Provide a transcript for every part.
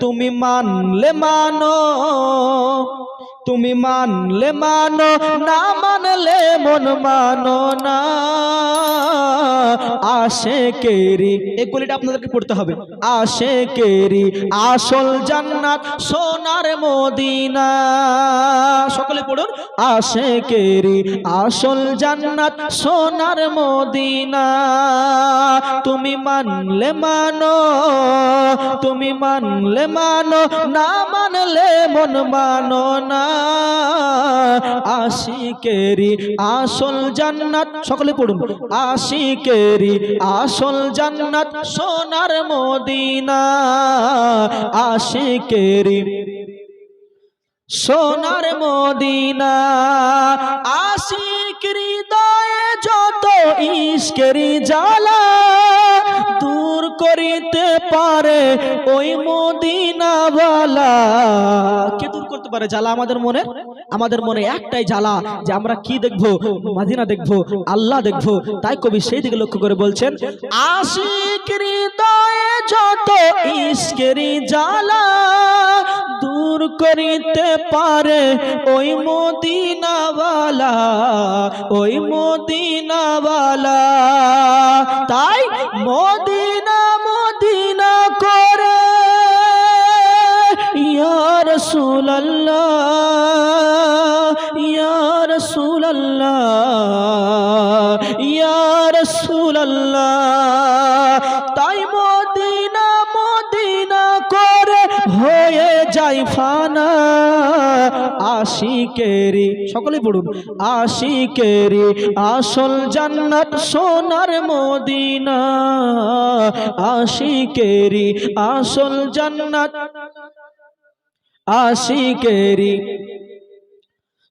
তুমি মানলে মানো তুমি মানলে মানো, না মানলে মন মানো না। আসে কেরি এই কলিটা আপনাদেরকে পড়তে হবে। আসে কেরি আসল জান্নাত সোনার মদিনা। সকলে পড়ুন। আসে কেরি আসল জান্নাত সোনার মদিনা। তুমি মানলে মানো, তুমি মানলে মানো, না মানলে মন মানো না। আশিকেরি আসল জান্নাত, সকলে পড়ুন। আশিকেরি আসল জান্নাত সোনার মদিনা। আশিকেরি সোনার মদিনা। আশিক হৃদয়ে যত ইস্কেরি জ্বালা দূর করিতে পারে ওই মদিনাওয়ালা। কে দূর করতে জ্বালা আমাদের মনে? আমাদের মনে একটাই জ্বালা যে আমরা কি দেখব? মাদিনা দেখব, আল্লাহ দেখব। তাই কবি সেই দিকে লক্ষ্য করে বলছেন দূর করিতে পারে, ওই মদিনাওয়ালা ওই মদিনাওয়ালা। তাই মদিনা হয়ে যাই ফানা। আশিকেরি সকলে পড়ুন। আশিকেরি, আসল জান্নাত সোনার মদিনা। আশিকেরি, আসল জান্নাত। আশিকেরি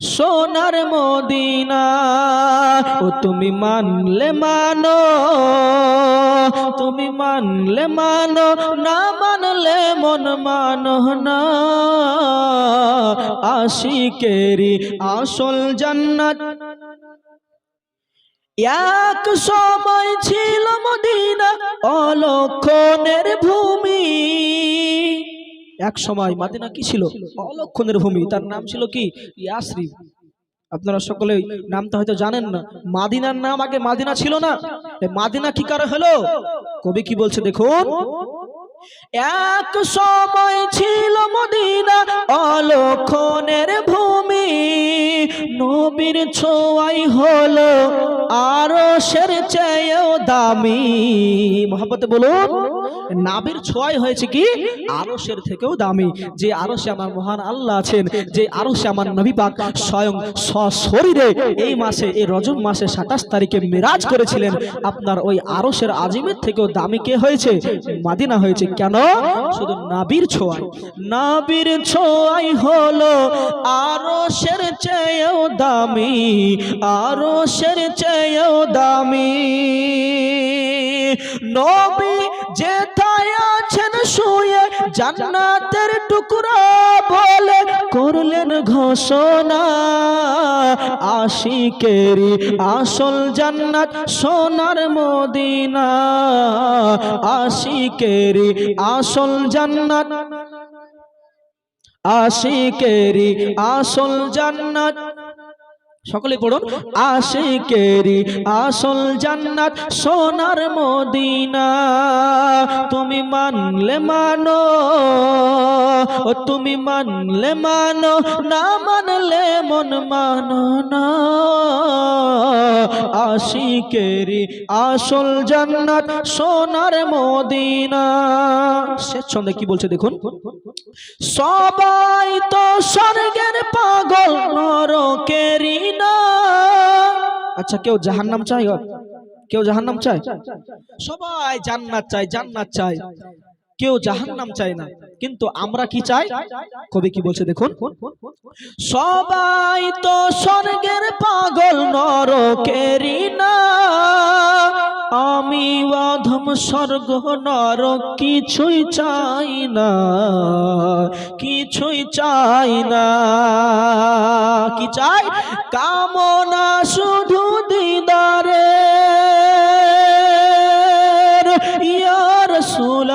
সোনার মদিনা, ও তুমি মানলে মানো, তুমি মানলে মানো, না মানলে মন মানো না। আশিকেরি আসল জান্নাত। এক সময় ছিল মদিনা অলক্ষণের ভূমি। এক সময় মাদিনা কি ছিল? অলক্ষণের ভূমি। তার নাম ছিল কি? আপনারা সকলে নামটা হয়তো জানেন না। মাদিনার নাম আগে মাদিনা ছিল না। মাদিনা কি কারও হলো? কবি কি বলছে দেখুন? এক সময় ছিল মদিনা অলক্ষণের ভূমি। নবীর ছোঁয়াই হলো আরও সের চেয়েও দামি। মহাপতে বলুন, নাবির ছোঁয়াই হয়েছে কি? আরশের থেকেও দামি। যে আরশে আমার মহান আল্লাহ আছেন, যে আরশে আমার নবী পাক স্বয়ং সশরীরে এই মাসে, এই রজব মাসে সাতাশ তারিখে মিরাজ করেছিলেন। আপনার ওই আরশের আজিমের থেকেও দামি কে হয়েছে? মাদিনা হয়েছে। কেন? শুধু নাবির ছোঁয়াই। নাবির ছোঁয়াই হলো আরশের চেয়েও দামি আরশের চেয়েও দামি। নবী যেথায় আছেন শুয়ে জান্নাতের টুকরা বলে করলেন ঘোষণা। আশিকেরি আসল জান্নাত সোনার মদিনা। আশিকেরি আসল জান্নাত আশিকেরি আসল জান্নাত। সকলে পড়ুন আশিকেরি আসল জান্নাত, সোনার মদিনা। তুমি মানলে মানো, ও তুমি মানলে মানো, না মানলে মন মানো না। আশিকেরি আসল জান্নাত সোনার মদিনা। শেষ ছন্দে কি বলছে দেখুন? সবাই তো স্বর্গের পাগল নরকেরি না। আচ্ছা কেউ জাহান্নাম চাই কেউ জাহান্নাম চায়? সবাই জান্নাত চায় জান্নাত চায়। কেউ জাহান নাম চায় না। কিন্তু আমরা কি চাই? কবি কি বলছে দেখুন। সবাই তো স্বর্গের পাগল নরকেরি না। আমি অধম স্বর্গ নরক কিছুই চাই না। কিছুই চাই না। কি চাই? কামনা শুধু দিদারে।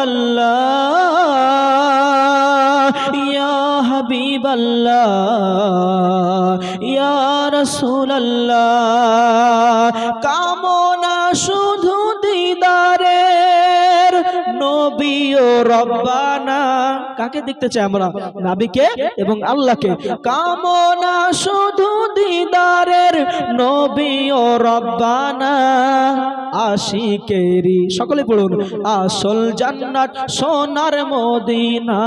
আল্লাহ ইয়া হাবিব আল্লাহ ইয়া রসুল আল্লাহ কামনা শুধু রব্বানা। কাকে দেখতে চাই আমরা? নাবিকে এবং আল্লাহকে। কামনা শুধু দিদারের নবী ও রব্বানা। আশিকেরি সকলে পড়ুন, আসল জান্নাত সোনার মদিনা।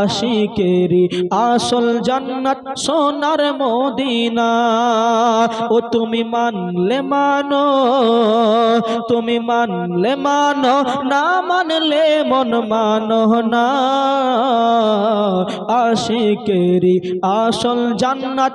আশিকেরি আসল জান্নাত সোনার মদিনা। ও তুমি মানলে মানো, তুমি মানলে মানো না মানলে মন মানো না। আশিকেরি আসল জান্নাত।